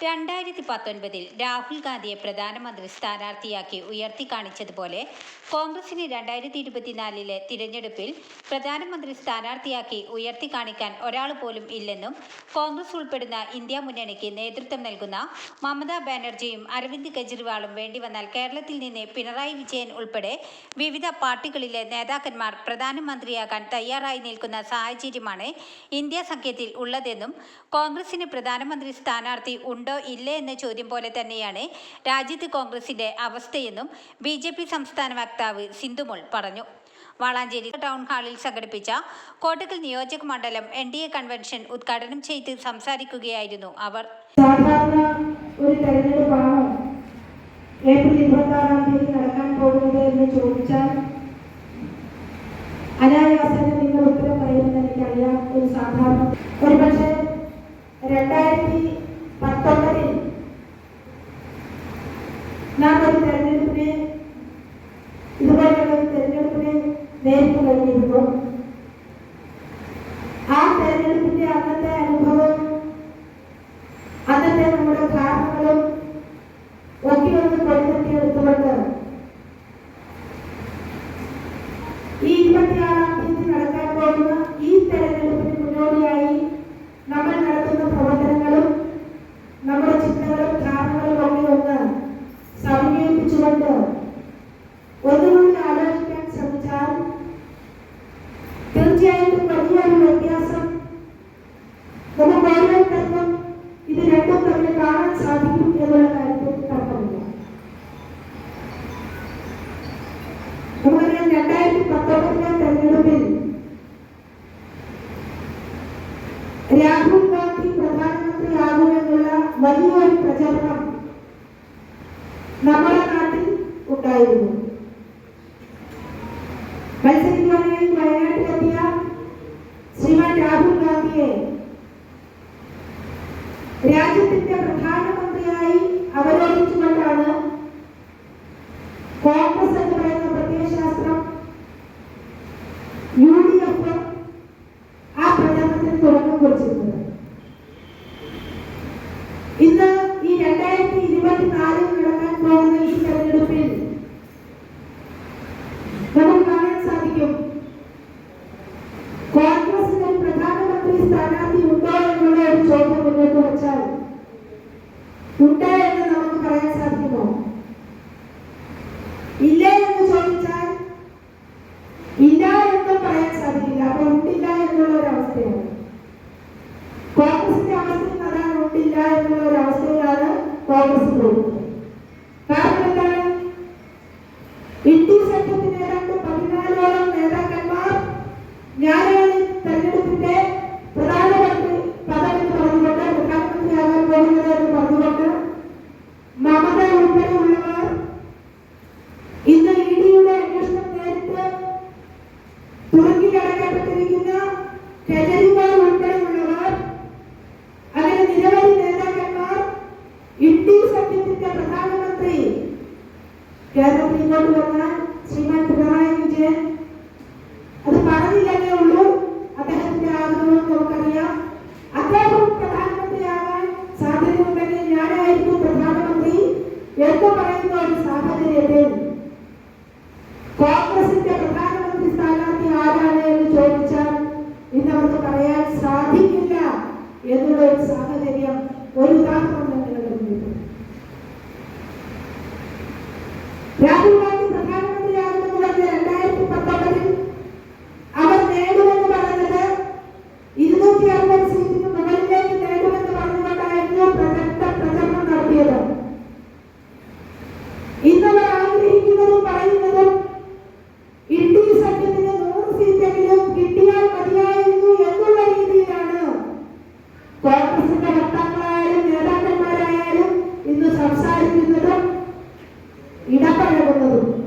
രണ്ടായിരത്തി പത്തൊൻപതിൽ രാഹുൽ ഗാന്ധിയെ പ്രധാനമന്ത്രി സ്ഥാനാർത്ഥിയാക്കി ഉയർത്തി കാണിച്ചതുപോലെ കോൺഗ്രസിന് രണ്ടായിരത്തി ഇരുപത്തിനാലിലെ തിരഞ്ഞെടുപ്പിൽ പ്രധാനമന്ത്രി സ്ഥാനാർത്ഥിയാക്കി ഉയർത്തി കാണിക്കാൻ ഒരാൾ പോലും ഇല്ലെന്നും കോൺഗ്രസ് ഉൾപ്പെടുന്ന ഇന്ത്യ മുന്നണിക്ക് നേതൃത്വം നൽകുന്ന മമതാ ബാനർജിയും അരവിന്ദ് കെജ്രിവാളും വേണ്ടി വന്നാൽ കേരളത്തിൽ നിന്ന് പിണറായി വിജയൻ ഉൾപ്പെടെ വിവിധ പാർട്ടികളിലെ നേതാക്കന്മാർ പ്രധാനമന്ത്രിയാകാൻ തയ്യാറായി നിൽക്കുന്ന സാഹചര്യമാണ് ഇന്ത്യ സഖ്യത്തിൽ ഉള്ളതെന്നും കോൺഗ്രസിന് പ്രധാനമന്ത്രി സ്ഥാനാർത്ഥി ഉണ്ടോ ഇല്ലേ എന്ന ചോദ്യം പോലെ തന്നെയാണ് രാജ്യത്ത് കോൺഗ്രസിന്റെ അവസ്ഥയെന്നും ബി ജെ പി സംസ്ഥാന വക്താവ് സിന്ധുമോൾ പറഞ്ഞു. വാളാഞ്ചേരി ടൗൺ ഹാളിൽ സംഘടിപ്പിച്ച കോട്ടക്കൽ നിയോജക മണ്ഡലം എൻ ഡി എ കൺവെൻഷൻ ഉദ്ഘാടനം ചെയ്ത് സംസാരിക്കുകയായിരുന്നു അവർ. ഒരു എന്ന് ചോദിച്ചാൽ നിങ്ങൾ ഉത്തരം പറയുമെന്ന് എനിക്കറിയാം. ഒരു സാധാരണ ഒരുപക്ഷെ രണ്ടായിരത്തി നാം ഒരു തെരഞ്ഞെടുപ്പിനെ ഇതുപോലെയുള്ള ഒരു തെരഞ്ഞെടുപ്പിനെ നേരിട്ട് കഴിഞ്ഞിരുന്നു ആ തെരഞ്ഞെടുപ്പിന്റെ അന്നത്തെ അനുഭവം അന്നത്തെ നമ്മുടെ ധാരണകളും ഒക്കെ ഒന്ന് കൊണ്ടെത്തിയെടുത്തുകൊണ്ട് ഈ ഇരുപത്തിയാറാം തീയതി നടക്കാൻ പോകുന്ന ഈ തെരഞ്ഞെടുപ്പിന് രണ്ടായിരത്തി പത്തൊമ്പതിലെ തെരഞ്ഞെടുപ്പിൽ രാഹുൽ ഗാന്ധി പ്രധാനമന്ത്രിയാകുമെന്നുള്ള വലിയൊരു പ്രചരണം നമ്മുടെ നാട്ടിൽ ഉണ്ടായിരുന്നു മത്സരിക്കുവാനായി വയനാട്ടിലെത്തിയ ശ്രീമാൻ രാഹുൽ ഗാന്ധിയെ രാജ്യത്തിന്റെ പ്രധാനമന്ത്രിയായി അവരോധിച്ചുകൊണ്ടാണ് ഉണ്ടോ എന്ന് നമുക്ക് പറയാൻ സാധിക്കുമോ? ഇല്ല എന്ന് ചോദിച്ചാൽ ഇല്ല എന്നും പറയാൻ സാധിക്കില്ല. അപ്പൊ ഉണ്ടില്ല എന്നുള്ള ഒരു അവസ്ഥയാണ്. കോൺഗ്രസിന്റെ അവസ്ഥ അതാണ് ഉണ്ടില്ല എന്നുള്ള ഒരു അവസ്ഥയിലാണ് കോൺഗ്രസ് പോകുന്നത്. കാരണം എന്താണ്? ഇന്ത്യ സഖ്യത്തിന് ഏതാണ്ട് പതിനാലോളം നേതാക്കന്മാർ ഞാനാണ് കേരളത്തിൽ ഇങ്ങോട്ട് വന്നാൽ രാഹുൽ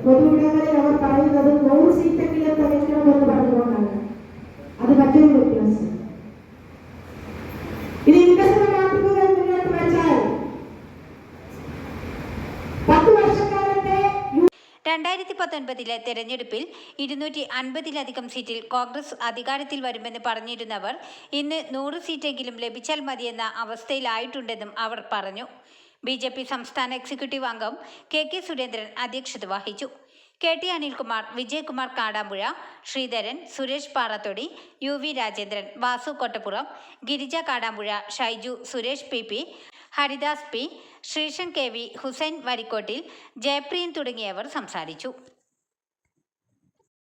പൊതുവിടങ്ങളിൽ അവർ പറയുന്നത് നൂറ് സീറ്റെങ്കിലും തെളിയിക്കണമെന്ന് പറഞ്ഞുകൊണ്ടാണ്. അത് മറ്റൊരു വ്യത്യാസം. ഇനി വികസന മാതൃകകൾ മുന്നോട്ട് വെച്ചാൽ രണ്ടായിരത്തി പത്തൊൻപതിലെ തെരഞ്ഞെടുപ്പിൽ ഇരുന്നൂറ്റി അൻപതിലധികം സീറ്റിൽ കോൺഗ്രസ് അധികാരത്തിൽ വരുമെന്ന് പറഞ്ഞിരുന്നവർ ഇന്ന് നൂറ് സീറ്റെങ്കിലും ലഭിച്ചാൽ മതിയെന്ന അവസ്ഥയിലായിട്ടുണ്ടെന്നും അവർ പറഞ്ഞു. ബി ജെ പി സംസ്ഥാന എക്സിക്യൂട്ടീവ് അംഗം കെ കെ സുരേന്ദ്രൻ അധ്യക്ഷത വഹിച്ചു. K T Anilkumar Vijayakumar Kadampuzha Sreedharan Suresh Parathodi U V Rajendran Vasu Kottappuram Girija Kadampuzha Shaiju Suresh P P Haridas P Sreeshan K V Hussain Varikkottil Jayapriyan തുടങ്ങിയവർ സംസാരിച്ചു.